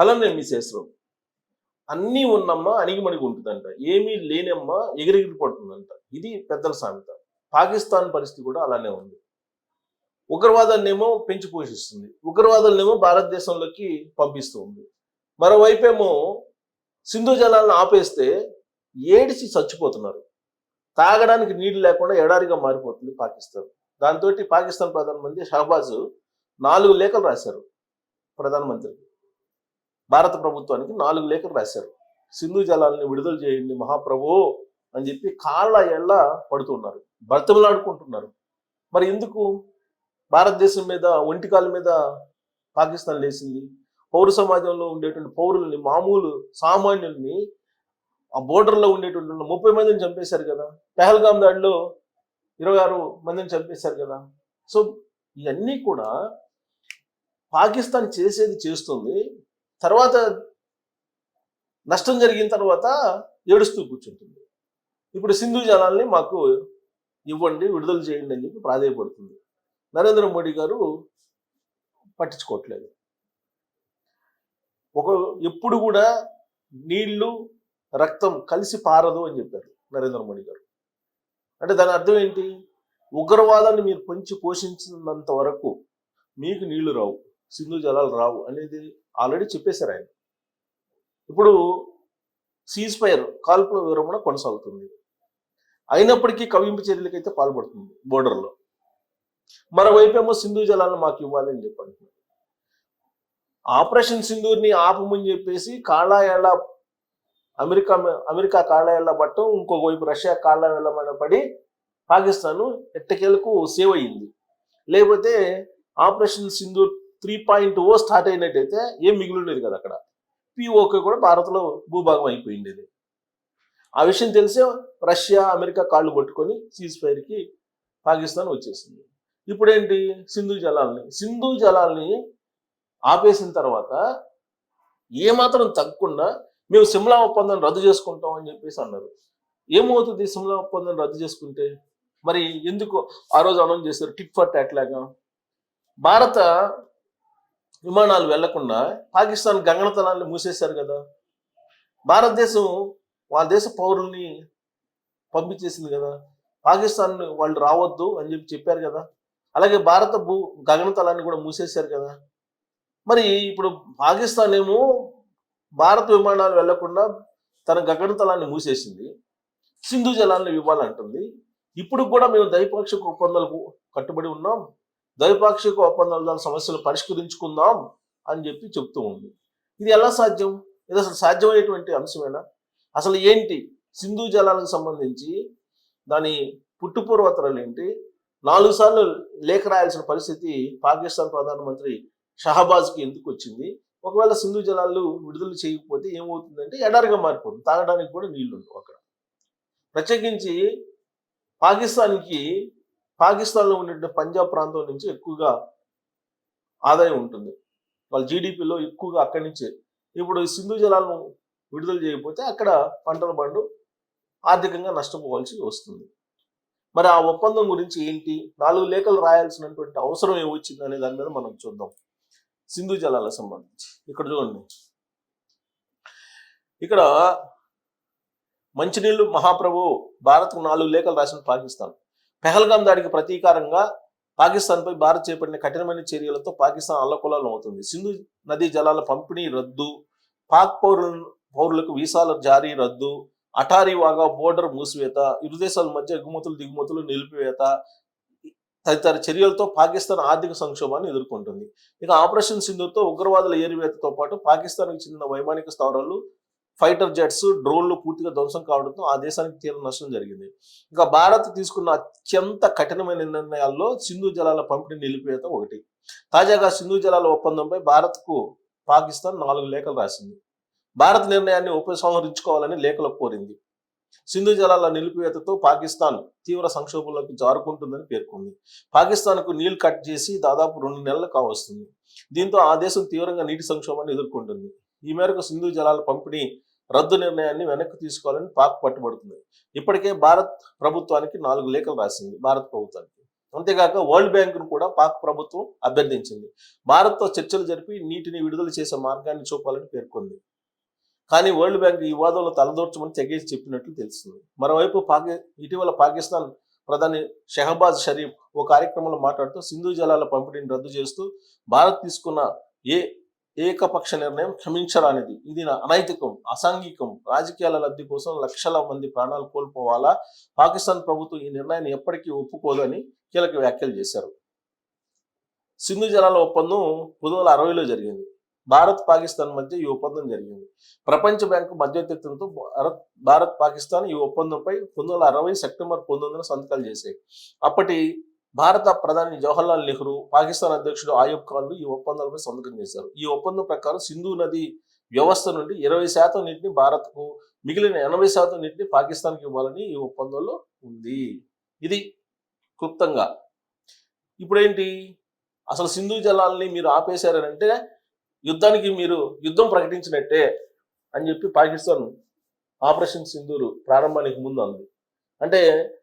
హలనే మిసేశ్వరం అన్నీ ఉన్నమ్మా అణిగిమణిగి ఉంటుందంట. ఏమీ లేనమ్మా ఎగిరెగిరి పడుతుందంట. ఇది పెద్దల సామెత. పాకిస్తాన్ పరిస్థితి కూడా అలానే ఉంది. ఉగ్రవాదాన్నేమో పెంచి పోషిస్తుంది. ఉగ్రవాదాలనేమో భారతదేశంలోకి పంపిస్తూ ఉంది. మరోవైపేమో సింధు జలాలను ఆపేస్తే ఏడిచి చచ్చిపోతున్నారు. తాగడానికి నీళ్ళు లేకుండా ఎడారిగా మారిపోతుంది పాకిస్తాన్. దాంతో పాకిస్తాన్ ప్రధానమంత్రి షహబాజ్ నాలుగు లేఖలు రాశారు ప్రధానమంత్రికి. భారత ప్రభుత్వానికి నాలుగు లేఖలు రాశారు. సింధు జలాలని విడుదల చేయండి మహాప్రభు అని చెప్పి కాళ్ళ ఎళ్ళ పడుతున్నారు బ్రతమలాడుకుంటున్నారు మరి ఎందుకు? భారతదేశం మీద ఒంటికాల మీద పాకిస్తాన్ లేచింది. పౌర సమాజంలో ఉండేటువంటి పౌరుల్ని మామూలు సామాన్యుల్ని ఆ బోర్డర్లో ఉండేటువంటి ముప్పై మందిని చంపేశారు కదా. పెహల్గాం దాడిలో ఇరవై ఆరు మందిని చంపేశారు కదా. సో ఇవన్నీ కూడా పాకిస్తాన్ చేసేది చేస్తుంది. తర్వాత నష్టం జరిగిన తర్వాత ఏడుస్తూ కూర్చుంటుంది. ఇప్పుడు సింధు జలాల్ని మాకు ఇవ్వండి విడుదల చేయండి అని చెప్పి ప్రాధాయపడుతుంది. నరేంద్ర మోడీ గారు పట్టించుకోవట్లేదు. ఒక ఎప్పుడు కూడా నీళ్ళు రక్తం కలిసి పారదు అని చెప్పారు నరేంద్ర మోడీ గారు. అంటే దాని అర్థం ఏంటి? ఉగ్రవాదాన్ని మీరు పెంచి పోషించినంత వరకు మీకు నీళ్ళు రావు సింధు జలాలు రావు అనేది ఆల్రెడీ చెప్పేశారు ఆయన. ఇప్పుడు సీజ్ ఫైర్ కాల్పుల విరమణ కొనసాగుతుంది. అయినప్పటికీ కవింపు చర్యలకైతే పాల్పడుతుంది బోర్డర్లో. మరోవైపు ఏమో సింధు జలాలను మాకు ఇవ్వాలి అని చెప్పండి. ఆపరేషన్ సింధూర్ని ఆపమని చెప్పేసి కాళాయాల అమెరికా అమెరికా కాళాయాల పట్టం ఇంకొక వైపు రష్యా కాళాయాల మీద పడి పాకిస్తాన్ ఎట్టకేలకు సేవ్ అయ్యింది. లేకపోతే operation Sindoor three point o start అయినట్టయితే ఏం మిగిలిండేది కదా అక్కడ. పిఓకే కూడా భారత్లో భూభాగం అయిపోయింది ఇది. ఆ విషయం తెలిసే రష్యా అమెరికా కాళ్ళు పట్టుకొని సీజ్ ఫైర్కి పాకిస్తాన్ వచ్చేసింది. ఇప్పుడు ఏంటి సింధు జలాల్ని. సింధు జలాల్ని ఆపేసిన తర్వాత ఏమాత్రం తగ్గకుండా మేము సిమ్లా ఒప్పందం రద్దు చేసుకుంటాం అని చెప్పేసి అన్నారు. ఏమవుతుంది సిమ్లా ఒప్పందం రద్దు చేసుకుంటే? మరి ఎందుకు ఆ రోజు అనౌన్స్ చేశారు టిక్ ఫర్ టాట్ లాగా? భారత విమానాలు వెళ్ళకుండా పాకిస్తాన్ గగనతలాన్ని మూసేశారు కదా. భారతదేశం వాళ్ళ దేశ పౌరుల్ని పంపించేసింది కదా. పాకిస్తాన్ వాళ్ళు రావద్దు అని చెప్పి చెప్పారు కదా. అలాగే భారత భూ గగనతలాన్ని కూడా మూసేశారు కదా. మరి ఇప్పుడు పాకిస్తాన్ ఏమో భారత విమానాలు వెళ్ళకుండా తన గగనతలాన్ని మూసేసింది. సింధు జలాన్ని ఇవ్వాలంటుంది. ఇప్పుడు కూడా మేము ద్వైపాక్షిక ఒప్పందాలకు కట్టుబడి ఉన్నాం. ద్వైపాక్షిక ఒప్పందాల ద్వారా సమస్యలు పరిష్కరించుకుందాం అని చెప్పి చెప్తూ ఉంది. ఇది ఎలా సాధ్యం? ఇది అసలు సాధ్యమయ్యేటువంటి అంశమేనా? అసలు ఏంటి? సింధు జలాలకు సంబంధించి దాని పుట్టుపూర్వతరాలు ఏంటి? నాలుగు సార్లు లేఖ రాయాల్సిన పరిస్థితి పాకిస్తాన్ ప్రధానమంత్రి షహబాజ్కి ఎందుకు వచ్చింది? ఒకవేళ సింధు జలాలు విడుదల చేయకపోతే ఏమవుతుందంటే ఎడారిగా మారిపోతుంది. తాగడానికి కూడా నీళ్ళు ఉండవు అక్కడ. ప్రత్యేకించి పాకిస్తాన్కి పాకిస్తాన్లో ఉన్నటువంటి పంజాబ్ ప్రాంతం నుంచి ఎక్కువగా ఆదాయం ఉంటుంది. వాళ్ళ జీడిపిలో ఎక్కువగా అక్కడి నుంచే. ఇప్పుడు ఈ సింధు జలాలను విడుదల చేయకపోతే అక్కడ పంటల పండు ఆర్థికంగా నష్టపోవాల్సి వస్తుంది. మరి ఆ ఒప్పందం గురించి ఏంటి? నాలుగు లేఖలు రాయాల్సినటువంటి అవసరం ఏమొచ్చింది అనే దాని మీద మనం చూద్దాం. సింధు జలాలకు సంబంధించి. ఇక్కడ చూడండి. ఇక్కడ మంచినీళ్ళు మహాప్రభు భారత్కు నాలుగు లేఖలు రాసిన పాకిస్తాన్. పెహల్గాం దాడికి ప్రతీకారంగా పాకిస్తాన్పై భారత్ చేపట్టిన కఠినమైన చర్యలతో పాకిస్తాన్ అల్లకొల్లాలం అవుతుంది సింధు నదీ జలాల పంపిణీ రద్దు పాక్ పౌరుల పౌరులకు వీసాల జారీ రద్దు అటారీ వాగా బోర్డర్ మూసివేత ఇరు దేశాల మధ్య ఎగుమతులు దిగుమతులు నిలిపివేత తదితర చర్యలతో పాకిస్తాన్ ఆర్థిక సంక్షోభాన్ని ఎదుర్కొంటుంది. ఇక ఆపరేషన్ సింధుతో ఉగ్రవాదుల ఏరివేతతో పాటు పాకిస్తాన్కు చెందిన వైమానిక స్థావరాలు ఫైటర్ జెట్స్ డ్రోన్లు పూర్తిగా ధ్వంసం కావడంతో ఆ దేశానికి తీవ్ర నష్టం జరిగింది. ఇంకా భారత్ తీసుకున్న అత్యంత కఠినమైన నిర్ణయాల్లో సింధు జలాల పంపిణీ నిలిపివేత ఒకటి. తాజాగా సింధు జలాల ఒప్పందంపై భారత్కు పాకిస్తాన్ నాలుగు లేఖలు రాసింది. భారత్ నిర్ణయాన్ని ఉపసంహరించుకోవాలని లేఖలు కోరింది. సింధు జలాల నిలిపివేతతో పాకిస్తాన్ తీవ్ర సంక్షోభంలోకి జారుకుంటుందని పేర్కొంది. పాకిస్తాన్కు నీళ్ళు కట్ చేసి దాదాపు రెండు నెలలు కావస్తుంది. దీంతో ఆ దేశం తీవ్రంగా నీటి సంక్షోభాన్ని ఎదుర్కొంటుంది. ఈ మేరకు సింధు జలాల పంపిణీ రద్దు నిర్ణయాన్ని వెనక్కి తీసుకోవాలని పాక్ పట్టుబడుతుంది. ఇప్పటికే భారత్ ప్రభుత్వానికి నాలుగు లేఖలు రాసింది భారత్ ప్రభుత్వానికి. అంతేకాక వరల్డ్ బ్యాంకును కూడా పాక్ ప్రభుత్వం అభ్యర్థించింది. భారత్తో చర్చలు జరిపి నీటిని విడుదల చేసే మార్గాన్ని చూపాలని పేర్కొంది. కానీ వరల్డ్ బ్యాంక్ ఈ వివాదంలో తలదూర్చమని తెగేసి చెప్పినట్లు తెలుస్తుంది. మరోవైపు పాకి ఇటీవల పాకిస్తాన్ ప్రధాని షెహబాజ్ షరీఫ్ ఓ కార్యక్రమంలో మాట్లాడుతూ సింధు జలాల పంపిణీని రద్దు చేస్తూ భారత్ తీసుకున్న ఏ ఏకపక్ష నిర్ణయం క్షమించరానిది. ఇది నా అనైతికం అసాంఘికం. రాజకీయాల లబ్ధి కోసం లక్షల మంది ప్రాణాలు కోల్పోవాలా? పాకిస్తాన్ ప్రభుత్వం ఈ నిర్ణయాన్ని ఎప్పటికీ ఒప్పుకోదని కీలక వ్యాఖ్యలు చేశారు. సింధు జలాల ఒప్పందం పంతొమ్మిది వందల అరవైలో జరిగింది. భారత్ పాకిస్తాన్ మధ్య ఈ ఒప్పందం జరిగింది. ప్రపంచ బ్యాంకు మధ్యవర్తిత్వంతో భారత్ భారత్ పాకిస్తాన్ ఈ ఒప్పందంపై పంతొమ్మిది వందల అరవై సెప్టెంబర్ పంతొమ్మిదిన సంతకాలు చేశాయి. అప్పటి భారత ప్రధాని జవహర్లాల్ నెహ్రూ పాకిస్తాన్ అధ్యక్షుడు ఆయూబ్ ఖాన్లు ఈ ఒప్పందాలపై సంతకం చేశారు. ఈ ఒప్పందం ప్రకారం సింధు నది వ్యవస్థ నుండి ఇరవై శాతం నీటిని భారత్కు మిగిలిన ఎనభై శాతం నీటిని పాకిస్తాన్కి ఇవ్వాలని ఈ ఒప్పందంలో ఉంది. ఇది క్లుప్తంగా. ఇప్పుడేంటి? అసలు సింధు జలాల్ని మీరు ఆపేశారని అంటే యుద్ధానికి మీరు యుద్ధం ప్రకటించినట్టే అని చెప్పి పాకిస్తాన్ ఆపరేషన్ సింధూరు ప్రారంభానికి ముందు అంది. అంటే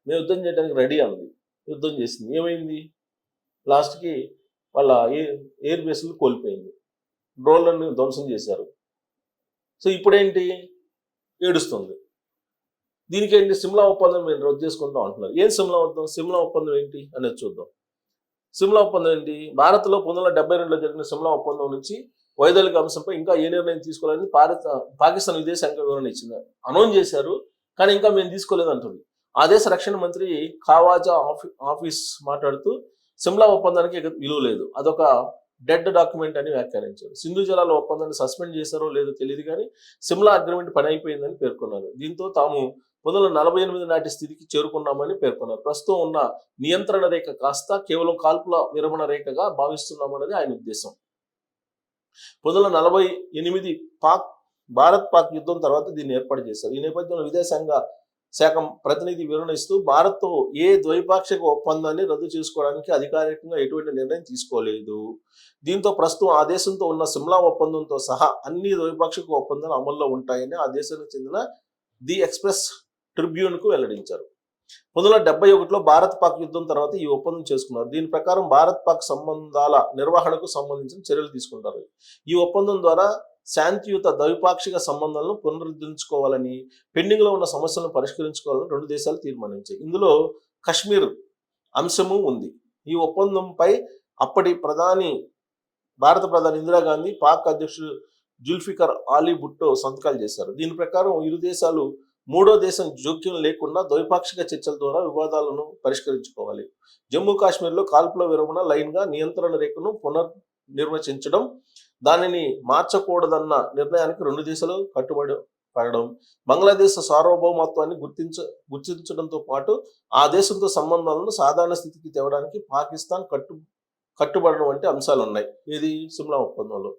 మేము యుద్ధం చేయడానికి రెడీ అంది. యుద్ధం చేసింది. ఏమైంది? లాస్ట్కి వాళ్ళ ఎయిర్ ఎయిర్ బేస్లు కోల్పోయింది. డ్రోన్లను ధ్వంసం చేశారు. సో ఇప్పుడేంటి? ఏడుస్తుంది. దీనికి ఏంటి సిమ్లా ఒప్పందం మేము రద్దు చేసుకుంటాం అంటున్నారు. ఏం సిమ్లా ఒప్పందం? సిమ్లా ఒప్పందం ఏంటి? అనేది చూద్దాం. సిమ్లా ఒప్పందం ఏంటి? భారత్లో పంతొమ్మిది వందల డెబ్బై రెండులో జరిగిన సిమ్లా ఒప్పందం నుంచి వైదొలిక అంశంపై ఇంకా ఏ నిర్ణయం తీసుకోవాలని భారత పాకిస్తాన్ విదేశాంగ వివరణ ఇచ్చింది. అనౌన్స్ చేశారు. కానీ ఇంకా మేము తీసుకోలేదు అంటుంది ఆ దేశ రక్షణ మంత్రి ఖావాజా ఆఫీ ఆఫీస్ మాట్లాడుతూ సిమ్లా ఒప్పందానికి విలువ లేదు. అదొక డెడ్ డాక్యుమెంట్ అని వ్యాఖ్యానించారు. సింధు జలాల ఒప్పందాన్ని సస్పెండ్ చేశారో లేదో తెలియదు కానీ సిమ్లా అగ్రిమెంట్ పని అయిపోయిందని పేర్కొన్నారు. దీంతో తాము పంతొమ్మిది వందల నలభై ఎనిమిది నాటి స్థితికి చేరుకున్నామని పేర్కొన్నారు. ప్రస్తుతం ఉన్న నియంత్రణ రేఖ కాస్త కేవలం కాల్పుల విరమణ రేఖగా భావిస్తున్నామన్నది ఆయన ఉద్దేశం. పంతొమ్మిది వందల నలభై ఎనిమిది పాక్ భారత్ పాక్ యుద్ధం తర్వాత దీన్ని ఏర్పాటు చేశారు. ఈ నేపథ్యంలో విదేశాంగ శాఖ ప్రతినిధి వివరణిస్తూ భారత్తో ఏ ద్వైపాక్షిక ఒప్పందాన్ని రద్దు చేసుకోవడానికి అధికారికంగా ఎటువంటి నిర్ణయం తీసుకోలేదు. దీంతో ప్రస్తుతం ఆ దేశంతో ఉన్న సిమ్లా ఒప్పందంతో సహా అన్ని ద్వైపాక్షిక ఒప్పందాలు అమల్లో ఉంటాయని ఆ దేశానికి చెందిన ది ఎక్స్ప్రెస్ ట్రిబ్యూన్కు వెల్లడించారు. పంతొమ్మిది వందల డెబ్బై ఒకటిలో భారత్ పాక్ యుద్ధం తర్వాత ఈ ఒప్పందం చేసుకున్నారు. దీని ప్రకారం భారత్ పాక్ సంబంధాల నిర్వహణకు సంబంధించిన చర్యలు తీసుకుంటారు. ఈ ఒప్పందం ద్వారా శాంతియుత ద్వైపాక్షిక సంబంధాలను పునరుద్ధరించుకోవాలని పెండింగ్లో ఉన్న సమస్యలను పరిష్కరించుకోవాలని రెండు దేశాలు తీర్మానించాయి. ఇందులో కశ్మీర్ అంశము ఉంది. ఈ ఒప్పందంపై అప్పటి ప్రధాని భారత ప్రధాని ఇందిరాగాంధీ పాక్ అధ్యక్షుడు జుల్ఫికర్ ఆలీ భుట్టో సంతకాలు చేశారు. దీని ప్రకారం ఇరు దేశాలు మూడో దేశం జోక్యం లేకుండా ద్వైపాక్షిక చర్చల ద్వారా వివాదాలను పరిష్కరించుకోవాలి. జమ్మూ కాశ్మీర్లో కాల్పుల విరమణ లైన్గా నియంత్రణ రేఖను పునర్ నిర్వచించడం దానిని మార్చకూడదన్న నిర్ణయానికి రెండు దేశాలు కట్టుబడి పడడం బంగ్లాదేశ్ సార్వభౌమత్వాన్ని గుర్తించ గుర్తించడంతో పాటు ఆ దేశంతో సంబంధాలను సాధారణ స్థితికి తేవడానికి పాకిస్తాన్ కట్టు కట్టుబడడం వంటి అంశాలు ఉన్నాయి ఇది సిమ్లా ఒప్పందంలో.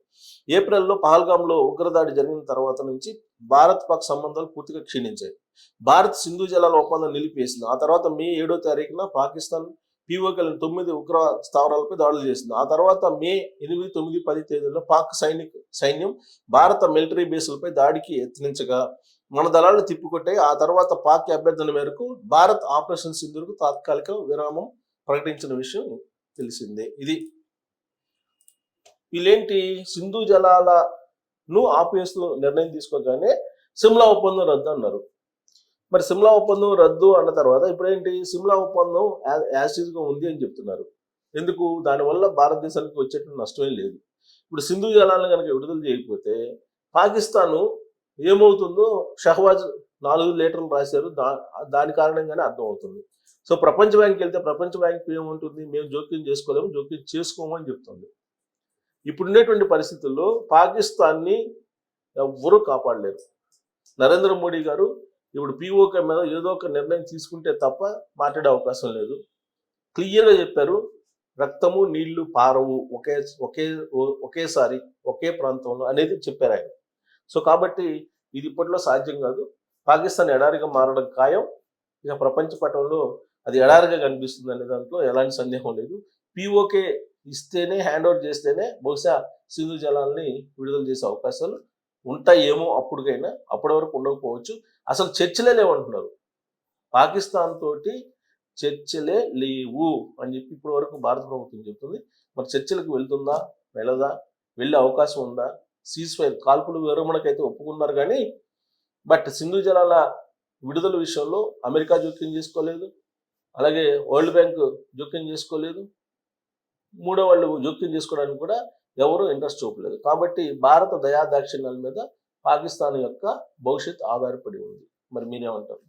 ఏప్రిల్లో పహల్గాంలో ఉగ్రదాడి జరిగిన తర్వాత నుంచి భారత్ పాక్ సంబంధాలు పూర్తిగా క్షీణించాయి. భారత్ సింధు జలాల ఒప్పందం నిలిపేసింది ఆ తర్వాత మే ఏడో తారీఖున పాకిస్తాన్ పీఓకెల్ తొమ్మిది ఉగ్ర స్థావరాలపై దాడులు చేసింది. ఆ తర్వాత మే ఎనిమిది తొమ్మిది పది తేదీల్లో పాక్ సైనిక సైన్యం భారత మిలిటరీ బేసులపై దాడికి యత్నించగా మన దళాలను తిప్పికొట్టాయి. ఆ తర్వాత పాక్ అభ్యర్థన మేరకు భారత్ ఆపరేషన్ సింధుకు తాత్కాలిక విరామం ప్రకటించిన విషయం తెలిసిందే. ఇది వీళ్ళేంటి? సింధు జలాలను ఆపేస్తూ నిర్ణయం తీసుకోగానే సిమ్లా ఒప్పందం రద్దు అన్నారు. మరి సిమ్లా ఒప్పందం రద్దు అన్న తర్వాత ఇప్పుడేంటి? సిమ్లా ఒప్పందం యాసిడ్గా ఉంది అని చెప్తున్నారు. ఎందుకు? దానివల్ల భారతదేశానికి వచ్చేటువంటి నష్టమే లేదు. ఇప్పుడు సింధు జలాలను కనుక విడుదల చేయకపోతే పాకిస్తాను ఏమవుతుందో షహబాజ్ నాలుగు లీటర్లు రాశారు. దా దాని కారణంగానే అర్థమవుతుంది. సో ప్రపంచ బ్యాంక్కి వెళ్తే ప్రపంచ బ్యాంక్ ఏముంటుంది? మేము జోక్యం చేసుకోలేము జోక్యం చేసుకోమని చెప్తుంది. ఇప్పుడున్నటువంటి పరిస్థితుల్లో పాకిస్తాన్ని ఎవ్వరూ కాపాడలేరు. నరేంద్ర మోడీ గారు ఇప్పుడు పిఓకే మీద ఏదో ఒక నిర్ణయం తీసుకుంటే తప్ప మాట్లాడే అవకాశం లేదు. క్లియర్గా చెప్పారు. రక్తము నీళ్ళు పారవు ఒకే ఒకే ఒకేసారి ఒకే ప్రాంతంలో అనేది చెప్పారు ఆయన. సో కాబట్టి ఇది ఇప్పట్లో సాధ్యం కాదు. పాకిస్తాన్ ఎడారిగా మారడం ఖాయం. ఇక ప్రపంచ పటంలో అది ఎడారిగా కనిపిస్తుంది అనే దాంట్లో ఎలాంటి సందేహం లేదు. పిఓకే ఇస్తేనే హ్యాండ్ ఓవర్ చేస్తేనే బహుశా సింధు జలాల్ని విడుదల చేసే అవకాశాలు ఉంటాయేమో అప్పటికైనా అప్పటి వరకు ఉండకపోవచ్చు. అసలు చర్చలే లేవంటున్నారు. పాకిస్తాన్ తోటి చర్చలే లేవు అని చెప్పి ఇప్పటి వరకు భారత ప్రభుత్వం చెప్తుంది. మరి చర్చలకు వెళ్తుందా వెళ్ళదా వెళ్ళే అవకాశం ఉందా? సీజ్ ఫైర్ కాల్పులు విరమణకైతే ఒప్పుకున్నారు కానీ బట్ సింధు జలాల విడుదల విషయంలో అమెరికా జోక్యం చేసుకోలేదు. అలాగే వరల్డ్ బ్యాంక్ జోక్యం చేసుకోలేదు. మూడో వాళ్ళు జోక్యం చేసుకోవడానికి కూడా ఎవరు ఇంట్రెస్ట్ చూపలేదు. కాబట్టి భారత దయా దాక్షిణ్యాల మీద పాకిస్తాన్ యొక్క భవిష్యత్ ఆధారపడి ఉంది. మరి మీరేమంటారు?